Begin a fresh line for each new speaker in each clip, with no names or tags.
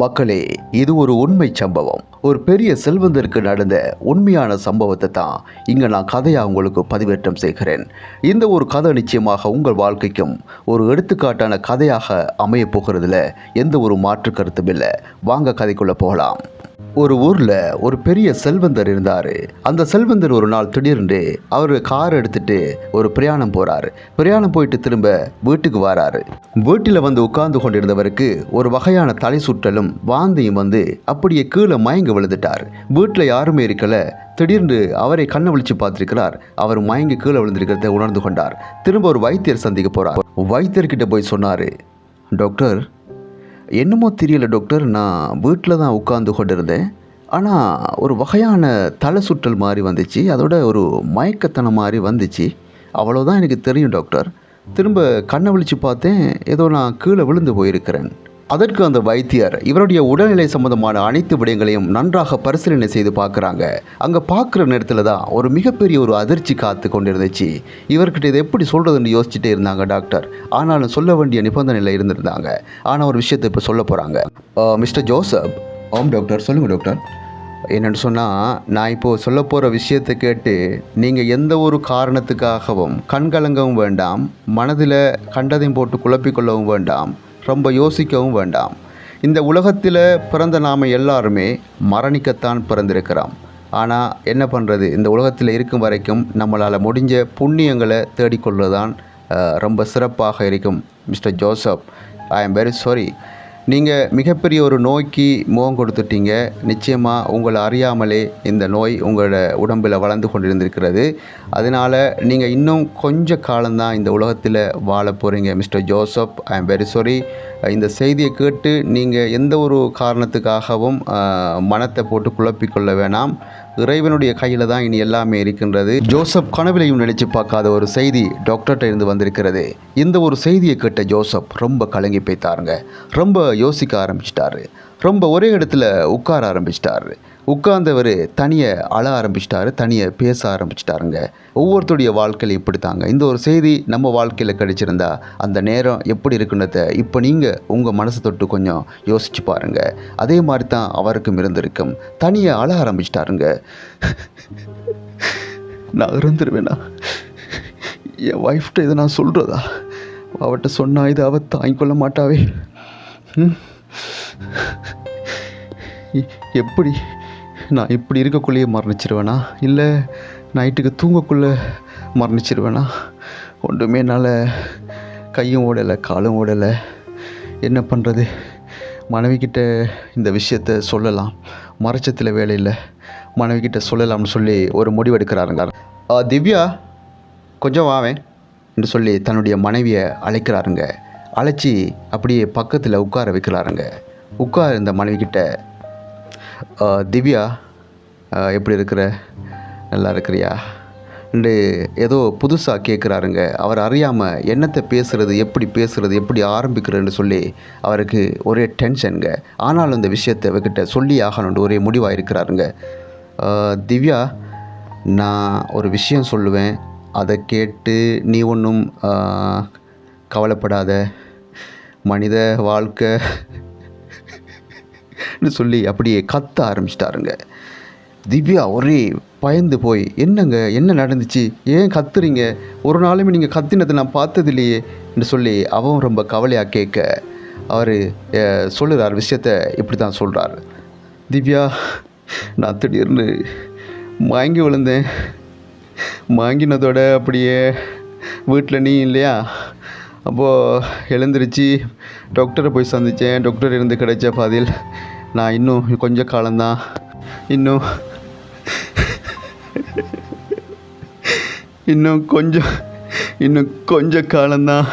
மக்களே இது ஒரு உண்மை சம்பவம். ஒரு பெரிய செல்வந்தருக்கு நடந்த உண்மையான சம்பவத்தை தான் இங்கே நான் கதையாக உங்களுக்கு பதிவேற்றம் செய்கிறேன். இந்த ஒரு கதை நிச்சயமாக உங்கள் வாழ்க்கைக்கும் ஒரு எடுத்துக்காட்டான கதையாக அமையப் போகிறதுல எந்த ஒரு மாற்று கருத்தும் இல்லை. வாங்க கதைக்குள்ளே போகலாம். ஒரு ஊரில் ஒரு பெரிய செல்வந்தர் இருந்தார். அந்த செல்வந்தர் ஒரு நாள் திடீர்னு அவர் கார் எடுத்துட்டு ஒரு பிரயாணம் போகிறாரு பிரயாணம் போயிட்டு திரும்ப வீட்டுக்கு வராரு. வீட்டில் வந்து உட்கார்ந்து கொண்டிருந்தவருக்கு ஒரு வகையான தலை சுற்றலும் வாந்தியும் வந்து அப்படியே கீழே மயங்கி விழுந்துட்டார். வீட்டில் யாருமே இருக்கல. திடீர்னு அவரை கண்ணை விழிச்சு பார்த்திருக்கிறார். அவர் மயங்கி கீழே விழுந்திருக்கிறத உணர்ந்து கொண்டார். திரும்ப ஒரு வைத்தியர் சந்திக்க போகிறார் வைத்தியர்கிட்ட போய் சொன்னார் டாக்டர் என்னமோ தெரியல டாக்டர் நான் வீட்டில் தான் உட்காந்து கொண்டிருந்தேன். ஆனால் ஒரு வகையான தலை சுற்றல் மாதிரி வந்துச்சு. அதோட ஒரு மயக்கத்தனம் மாதிரி வந்துச்சு. அவ்வளோதான் எனக்கு தெரியும் டாக்டர் திரும்ப கண்ணை விழித்து பார்த்தேன். ஏதோ நான் கீழே விழுந்து போயிருக்கிறேன். அதற்கு அந்த வைத்தியர் இவருடைய உடல்நிலை சம்பந்தமான அனைத்து விடயங்களையும் நன்றாக பரிசீலனை செய்து பார்க்குறாங்க. அங்கே பார்க்குற நேரத்தில் தான் ஒரு மிகப்பெரிய ஒரு அதிர்ச்சி காத்து கொண்டிருந்துச்சு. இவர்கிட்ட இதை எப்படி சொல்கிறதுன்னு யோசிச்சுட்டே இருந்தாங்க டாக்டர். ஆனாலும் சொல்ல வேண்டிய நிபந்தனையில் இருந்திருந்தாங்க. ஆனால் ஒரு விஷயத்தை இப்போ சொல்ல போகிறாங்க மிஸ்டர் ஜோசப். ஆம் டாக்டர். சொல்லுங்கள் டாக்டர். என்னென்னு சொன்னால் நான் இப்போது சொல்ல போகிற விஷயத்தை கேட்டு நீங்கள் எந்த ஒரு காரணத்துக்காகவும் கண்கலங்கவும் வேண்டாம் மனதில் கண்டதையும் போட்டு குழப்பிக்கொள்ளவும் வேண்டாம். ரொம்ப யோசிக்கவும் வேண்டாம். இந்த உலகத்தில் பிறந்த நாம் எல்லாருமே மரணிக்கத்தான் பிறந்திருக்கிறோம். ஆனால் என்ன பண்ணுறது இந்த உலகத்தில் இருக்கும் வரைக்கும் நம்மளால் முடிஞ்ச புண்ணியங்களை தேடிக்கொள்வது தான் ரொம்ப சிறப்பாக இருக்கும் Mister Joseph. I am very sorry நீங்கள் மிகப்பெரிய ஒரு நோய்க்கு முகம் கொடுத்துட்டீங்க. நிச்சயமாக உங்களை அறியாமலே இந்த நோய் உங்களோட உடம்பில் வளர்ந்து கொண்டிருந்திருக்கிறது. அதனால் நீங்கள் இன்னும் கொஞ்ச காலம்தான் இந்த உலகத்தில் வாழ போகிறீங்க Mister Joseph. I am very sorry இந்த செய்தியை கேட்டு நீங்கள் எந்த ஒரு காரணத்துக்காகவும் மனத்தை போட்டு குழப்பிக்கொள்ள வேணாம். இறைவனுடைய கையில் தான் இனி எல்லாமே இருக்கின்றது. ஜோசப் கனவிலையும் நினைச்சு பார்க்காத ஒரு செய்தி டாக்டர்கிட்ட இருந்து வந்திருக்கிறது. இந்த ஒரு செய்தியை கேட்ட ஜோசப் ரொம்ப கலங்கி போய்த்தாருங்க ரொம்ப யோசிக்க ஆரம்பிச்சிட்டாரு. ரொம்ப ஒரே இடத்துல உட்கார ஆரம்பிச்சிட்டாரு. உட்கார்ந்தவர் தனியை அழ ஆரம்பிச்சிட்டாரு தனியை பேச ஆரம்பிச்சிட்டாருங்க. ஒவ்வொருத்தருடைய வாழ்க்கையில் இப்படி தாங்க. இந்த ஒரு செய்தி நம்ம வாழ்க்கையில் கிடைச்சிருந்தா அந்த நேரம் எப்படி இருக்குன்றத இப்போ நீங்கள் உங்கள் மனசை தொட்டு கொஞ்சம் யோசிச்சு பாருங்க. அதே மாதிரி தான் அவருக்கும் இருந்திருக்கும். தனியை அழ ஆரம்பிச்சிட்டாருங்க. நான் இருந்துருவேனா? என் ஒய்ஃப்ட்ட இதை நான் சொல்கிறதா அவட்ட சொன்னால் இதை அவ தாங்கிக்கொள்ள மாட்டாவே. எப்படி? நான் இப்படி இருக்கக்குள்ளேயே மரணிச்சிருவேனா? இல்லை நைட்டுக்கு தூங்கக்குள்ளே மரணிச்சிருவேனா? ஒன்றுமே என்னால் கையும் ஓடலை காலும் ஓடலை. என்ன பண்ணுறது? மனைவிக்கிட்ட இந்த விஷயத்த சொல்லலாம். மறைச்சத்தில் வேலையில் மனைவிக்கிட்ட சொல்லலாம்னு சொல்லி ஒரு முடிவெடுக்கிறாருங்க ஆ, திவ்யா கொஞ்சம் வாவேன் என்று சொல்லி தன்னுடைய மனைவியை அழைக்கிறாருங்க. அழைச்சி அப்படியே பக்கத்தில் உட்கார வைக்கிறாருங்க. உட்கார இந்த மனைவிக்கிட்ட திவ்யா எப்படி இருக்கிற? நல்லா இருக்கிறியா? என்று ஏதோ புதுசாக கேட்குறாருங்க அவர் அறியாமல் என்னத்தை பேசுகிறது எப்படி பேசுகிறது எப்படி ஆரம்பிக்கிறதுன்னு சொல்லி அவருக்கு ஒரே டென்ஷனுங்க. ஆனாலும் இந்த விஷயத்தை அவர்கிட்ட சொல்லி ஆகணும்னு ஒரே முடிவாக இருக்கிறாருங்க திவ்யா நான் ஒரு விஷயம் சொல்லுவேன். அதை கேட்டு நீ ஒன்றும் கவலைப்படாத. மனித வாழ்க்கை. சொல்லி அப்படியே கத்த ஆரம்பிச்சிட்டாருங்க. திவ்யா ஒரே பயந்து போய் என்னங்க என்ன நடந்துச்சு? ஏன் கத்துறீங்க? ஒரு நாளுமே நீங்கள் கத்தினதை நான் பார்த்ததில்லையே என்று சொல்லி அவன் ரொம்ப கவலையாக கேட்க அவர் சொல்லுறார் விஷயத்த இப்படி தான் சொல்கிறார் திவ்யா நான் திடீர்னு மயங்கி விழுந்தேன். வாங்கினதோட அப்படியே வீட்டில் நீ இல்லையா? அப்போது எழுந்திரிச்சு டாக்டரை போய் சந்தித்தேன் டாக்டர் இருந்து கிடைச்ச பாதையில் நான் இன்னும் கொஞ்ச காலம்தான். இன்னும் இன்னும் கொஞ்சம் இன்னும் கொஞ்ச காலம்தான்.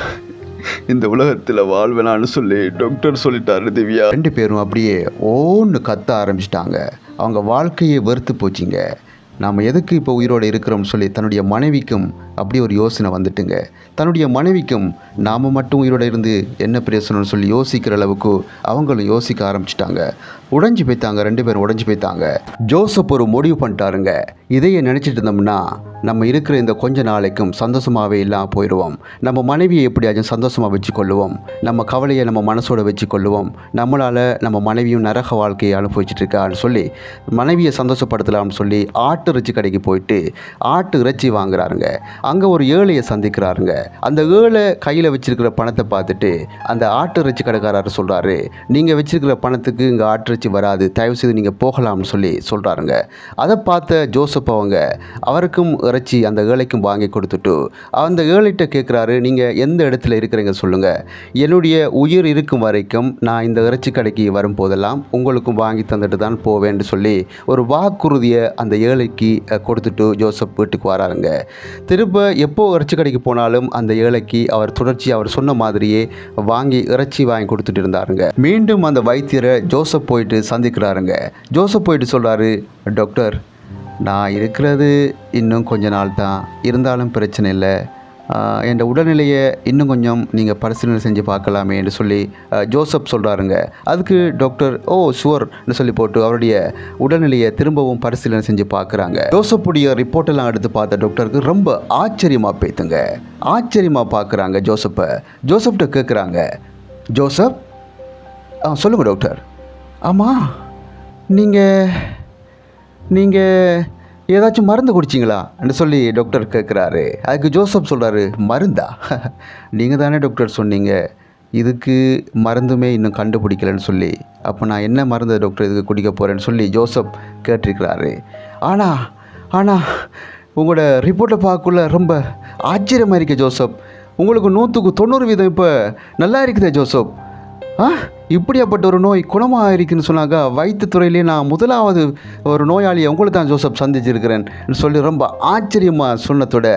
இந்த உலகத்தில் வாழ்வேனான்னு சொல்லி டாக்டர் சொல்லிட்டாரு திவ்யா. ரெண்டு பேரும் அப்படியே ஓன்னு கத்த ஆரம்பிச்சிட்டாங்க. அவங்க வாழ்க்கையே வெறுத்து போச்சுங்க. நாம் எதுக்கு இப்போ உயிரோடு இருக்கிறோம்னு சொல்லி தன்னுடைய மனைவிக்கும் அப்படி ஒரு யோசனை வந்துட்டுங்க. தன்னுடைய மனைவிக்கும் நாம் மட்டும் உயிரோட இருந்து என்ன பேசணும்னு சொல்லி யோசிக்கிற அளவுக்கு அவங்களும் யோசிக்க ஆரம்பிச்சிட்டாங்க. உடைஞ்சு போய்த்தாங்க ரெண்டு பேரும் உடைஞ்சு போய்த்தாங்க ஜோசப் ஒரு முடிவு பண்ணிட்டாருங்க. இதையே நினச்சிட்டு இருந்தோம்னா நம்ம இருக்கிற இந்த கொஞ்ச நாளைக்கும் சந்தோஷமாகவே இல்லாமல் போயிடுவோம் நம்ம மனைவியை எப்படியாச்சும் சந்தோஷமாக வச்சுக்கொள்ளுவோம். நம்ம கவலையை நம்ம மனசோட வச்சுக்கொள்ளுவோம். நம்மளால் நம்ம மனைவியும் நரக வாழ்க்கையை அனுபவிச்சுட்டு இருக்கான்னு சொல்லி மனைவியை சந்தோஷப்படுத்தலாம்னு சொல்லி ஆட்டு இறைச்சி கடைக்கு போயிட்டு ஆட்டு இறைச்சி வாங்குறாருங்க. அங்கே ஒரு ஏழையை சந்திக்கிறாருங்க. அந்த ஏழை கையில் வச்சிருக்கிற பணத்தை பார்த்துட்டு அந்த ஆட்டு இறைச்சி கடைக்காரர் சொல்கிறாரு நீங்கள் வச்சிருக்கிற பணத்துக்கு இங்கே ஆட்டு இறைச்சி வராது. தயவு செய்து நீங்கள் போகலாம்னு சொல்லி சொல்கிறாருங்க அதை பார்த்த ஜோசப் அவங்க அவருக்கும் இறைச்சி அந்த ஏழைக்கும் வாங்கி கொடுத்துட்டு அந்த ஏழைகிட்ட கேட்குறாரு நீங்கள் எந்த இடத்துல இருக்கிறீங்க சொல்லுங்கள் என்னுடைய உயிர் இருக்கும் வரைக்கும் நான் இந்த இறைச்சி கடைக்கு வரும்போதெல்லாம் உங்களுக்கும் வாங்கி தந்துட்டு தான் போவேன்னு சொல்லி ஒரு வாக்குறுதியை அந்த ஏழைக்கு கொடுத்துட்டு ஜோசப் வீட்டுக்கு வராருங்க. திரும்ப எப்போ இறைச்சி கடைக்கு போனாலும் அந்த ஏழைக்கு அவர் தொடர்ச்சி அவர் சொன்ன மாதிரியே வாங்கி இறைச்சி வாங்கி கொடுத்துட்டு இருந்தாருங்க. மீண்டும் அந்த வைத்தியரை ஜோசப் போயிட்டு சந்திக்கிறாருங்க. ஜோசப் போயிட்டு சொல்கிறாரு டாக்டர் நான் இருக்கிறது இன்னும் கொஞ்ச நாள் தான் இருந்தாலும் பிரச்சனை இல்லை. என் உடல்நிலையை இன்னும் கொஞ்சம் நீங்கள் பரிசீலனை செஞ்சு பார்க்கலாமே என்று சொல்லி ஜோசப் சொல்கிறாருங்க அதுக்கு டாக்டர் ஓ ஷுவர்னு சொல்லி போட்டு அவருடைய உடல்நிலையை திரும்பவும் பரிசீலனை செஞ்சு பார்க்குறாங்க. ஜோசப்புடைய ரிப்போர்ட்டெல்லாம் எடுத்து பார்த்த டாக்டருக்கு ரொம்ப ஆச்சரியமாக பேத்துங்க. ஆச்சரியமாக பார்க்குறாங்க ஜோசப்பை. ஜோசப்கிட்ட கேட்குறாங்க ஜோசப் ஆ சொல்லுங்கள் டாக்டர். ஆமாம் நீங்கள் நீங்கள் ஏதாச்சும் மருந்து குடிச்சிங்களா?ன்னு சொல்லி டாக்டர் கேட்குறாரு. அதுக்கு ஜோசப் சொல்கிறாரு மருந்தா? நீங்கள் தானே டாக்டர் சொன்னீங்க. இதுக்கு மருந்துமே இன்னும் கண்டுபிடிக்கலன்னு சொல்லி. அப்போ நான் என்ன மருந்து டாக்டர் இதுக்கு குடிக்க போகிறேன்னு சொல்லி ஜோசப் கேட்டிருக்கிறாரு. ஆனால் ஆனால் உங்களோட ரிப்போர்ட்டை பார்க்கக்குள்ள ரொம்ப ஆச்சரியமாக இருக்கே ஜோசப். உங்களுக்கு நூற்றுக்கு தொண்ணூறு வீதம் இப்போ நல்லா இருக்குதே ஜோசப். இப்படியாப்பட்ட ஒரு நோய் குணமாக இருக்குன்னு சொன்னாக்கா வைத்தியத்துறையிலே நான் முதலாவது ஒரு நோயாளியை உங்களை தான் ஜோசப் சந்திச்சிருக்கிறேன்னு சொல்லி ரொம்ப ஆச்சரியமாக சொன்னதோட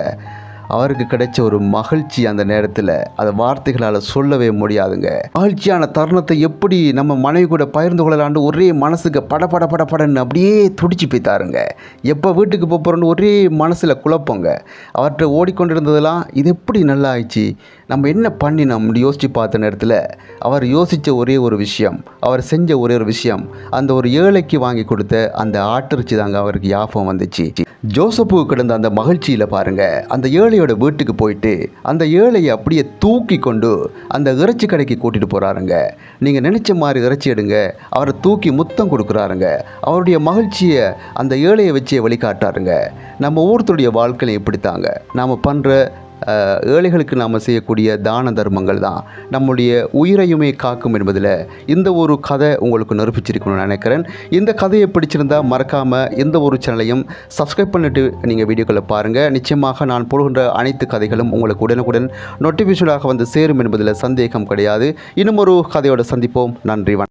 அவருக்கு கிடைச்ச ஒரு மகிழ்ச்சி அந்த நேரத்தில் அதை வார்த்தைகளால் சொல்லவே முடியாதுங்க. மகிழ்ச்சியான தருணத்தை எப்படி நம்ம மனைவி கூட பகிர்ந்து கொள்ளலான்னு ஒரே மனசுக்கு பட பட பட படன்னு அப்படியே துடிச்சு போய்த்தாருங்க எப்போ வீட்டுக்கு போக போகிறோன்னு ஒரே மனசில் குழப்பங்க. அவர்கிட்ட ஓடிக்கொண்டிருந்ததெல்லாம் இது எப்படி நல்லா ஆயிடுச்சு? நம்ம என்ன பண்ணினோம்னு யோசித்து பார்த்த நேரத்தில் அவர் யோசித்த ஒரே ஒரு விஷயம் அவர் செஞ்ச ஒரே ஒரு விஷயம் அந்த ஒரு ஏழைக்கு வாங்கி கொடுத்த அந்த ஆட்டிறைச்சி தாங்க அவருக்கு ஞாபகம் வந்துச்சு. ஜோசப்பு கிடந்த அந்த மகிழ்ச்சியில் பாருங்க அந்த ஏழையோட வீட்டுக்கு போயிட்டு அந்த ஏழையை அப்படியே தூக்கி கொண்டு அந்த இறைச்சி கடைக்கு கூட்டிகிட்டு போகிறாருங்க நீங்கள் நினச்ச மாதிரி இறைச்சி எடுங்க. அவரை தூக்கி முத்தம் கொடுக்குறாருங்க. அவருடைய மகிழ்ச்சியை அந்த ஏழையை வச்சே வழிகாட்டாருங்க. நம்ம ஒவ்வொருத்தருடைய வாழ்க்கையில இப்படித்தாங்க. நாம் பண்ணுற ஏழைகளுக்கு நாம் செய்யக்கூடிய தான தர்மங்கள் தான். நம்முடைய உயிரையுமே காக்கும் என்பதில் இந்த ஒரு கதை உங்களுக்கு நிரூபிச்சிருக்கணும்னு நினைக்கிறேன். இந்த கதையை பிடிச்சிருந்தா மறக்காமல் எந்த ஒரு சேனலையும் சப்ஸ்கிரைப் பண்ணிட்டு நீங்கள் வீடியோக்களை பாருங்கள் நிச்சயமாக நான் போடுகின்ற அனைத்து கதைகளும் உங்களுக்கு உடனுக்குடன் நோட்டிஃபிகேஷனாக வந்து சேரும் என்பதில் சந்தேகம் கிடையாது. இன்னும் ஒரு கதையோட சந்திப்போம். நன்றி வணக்கம்.